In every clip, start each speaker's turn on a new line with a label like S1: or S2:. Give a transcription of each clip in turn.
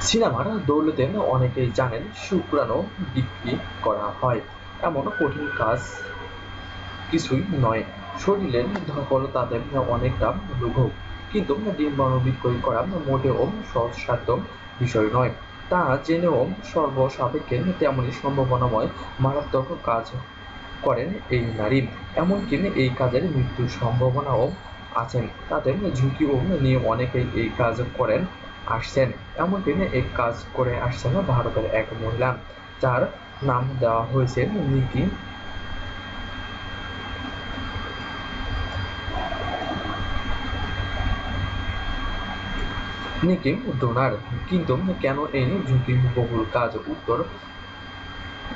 S1: সিনেমার দৌলতে অনেকেই জানেন শুক্রাণু বিক্রি করা হয়। এমন কঠিন কাজ কিছুই নয়। শরীরের ধকল তাদের অনেকটা লঘু। কিন্তু ডিম্বাণু বিক্রয় করা মোটেও সহজসাধ্য বিষয় নয়। তা জেনেও সর্বসাপেক্ষে তেমনই সম্ভাবনাময় মারাত্মক কাজ করেন এই নারী। এমনকি এই কাজের মৃত্যুর সম্ভাবনাও আছেন। তাদের ঝুঁকিও নিয়ে অনেকেই এই কাজ করেন। আসছেন। এমনকি এই কাজ করে আসছেন ভারতের এক মহিলা। যার নাম দেওয়া হয়েছে নিকি। নিকি ডোনার কিন্তু কেন এই ঝুঁকিবহুল কাজ? উত্তর,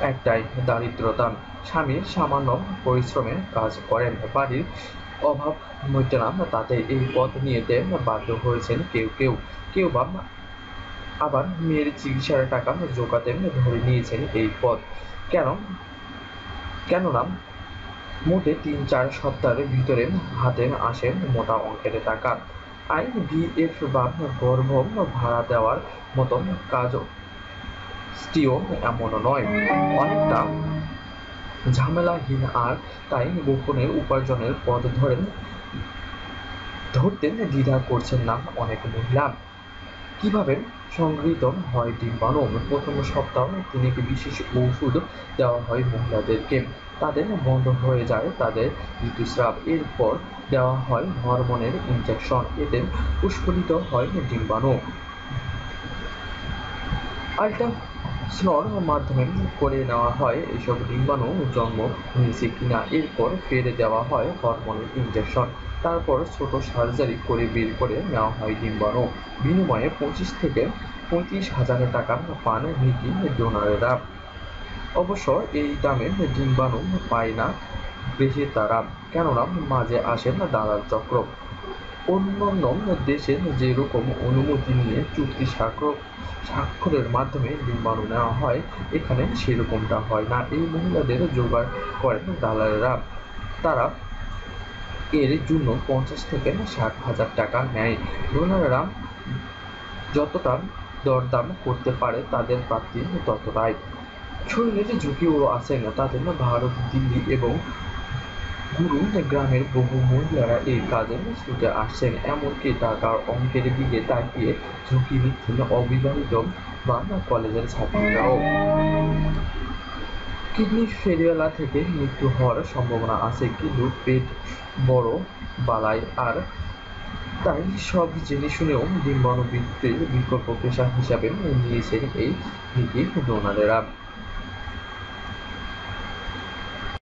S1: একটাই দারিদ্রতা। স্বামী সামান্য পরিশ্রমে কাজ করেন। বাড়ির অভাব না তাতে এই পথ নিতে বাধ্য হয়েছেন কেউ কেউ। কেউ বা আবার মেয়ের চিকিৎসার টাকা জোগাতে ধরে নিয়েছেন এই পথ। কেন? কেননা মোটে তিন চার সপ্তাহের ভিতরে হাতে আসে মোটা অঙ্কের টাকা। আইন আইভিএফ বা গর্ভ ভাড়া দেওয়ার মতো স্ত্রীও এমনও নয়। অনেকটা ঝামেলাহীন আর তাই গোপনে উপার্জনের পথ ধরেন ধরতে দ্বিধা করছেন না অনেক মহিলা। কীভাবে সংগৃহীত হয় ডিম্বাণু প্রথম সপ্তাহ তিনি বিশেষ ওষুধ দেওয়া হয় মহিলাদেরকে। তাদের বন্ধ হয়ে যায় তাদের ঋতুস্রাব। এরপর দেওয়া হয় হরমোনের ইনজেকশন এতে পুষ্পলিত হয় ডিম্বাণু আলট্রা স্নর মাধ্যমে করে নেওয়া হয়। এসব ডিম্বাণু জন্ম হয়েছে কিনা, এরপর ফেলে দেওয়া হয় হরমোনের ইনজেকশন তারপর ছোট সার্জারি করে বের করে নেওয়া হয় ডিম্বাণু। বিনিময়ে পঁচিশ থেকে পঁয়ত্রিশ হাজার টাকা পান নিকি ডোনারেরা অবশ্য এই দামে ডিম্বাণু পায় না বেশি তারা কেননা মাঝে আসেন দালাল চক্র। অন্যান্য দেশে যেরকম অনুমতি নিয়ে চুক্তি স্বাক্ষর স্বাক্ষরের মাধ্যমে ডিম্বাণু নেওয়া হয়। এখানে সেরকমটা হয় না। এই মহিলাদের জোগাড় করেন দালালেরা। তারা এর জন্য পঞ্চাশ থেকে ষাট হাজার টাকা নেয়। ডোনাররা যতটা দরদাম করতে পারে তাদের প্রাপ্তি ততটাই। শরীরের ঝুঁকিও আছে না। তাদের ভারত, দিল্লি এবং গুরু গ্রামের বহু মহিলারা এই কাজে ছুটে আসছেন। এমনকি টাকার অঙ্কের দিকে তাকিয়ে ঝুঁকি নিচ্ছেন অবিবাহিত বা কলেজের ছাত্রীরাও। কিডনি ফেরিওয়ালা থেকে মৃত্যু হওয়ার সম্ভাবনা আছে, কিন্তু পেট বড় বালাই আর তাই সব জেনে শুনেও ডিম্বাণু বিকল্প পেশা হিসাবে নিয়েছেন এই নীতি। ডোনারেরা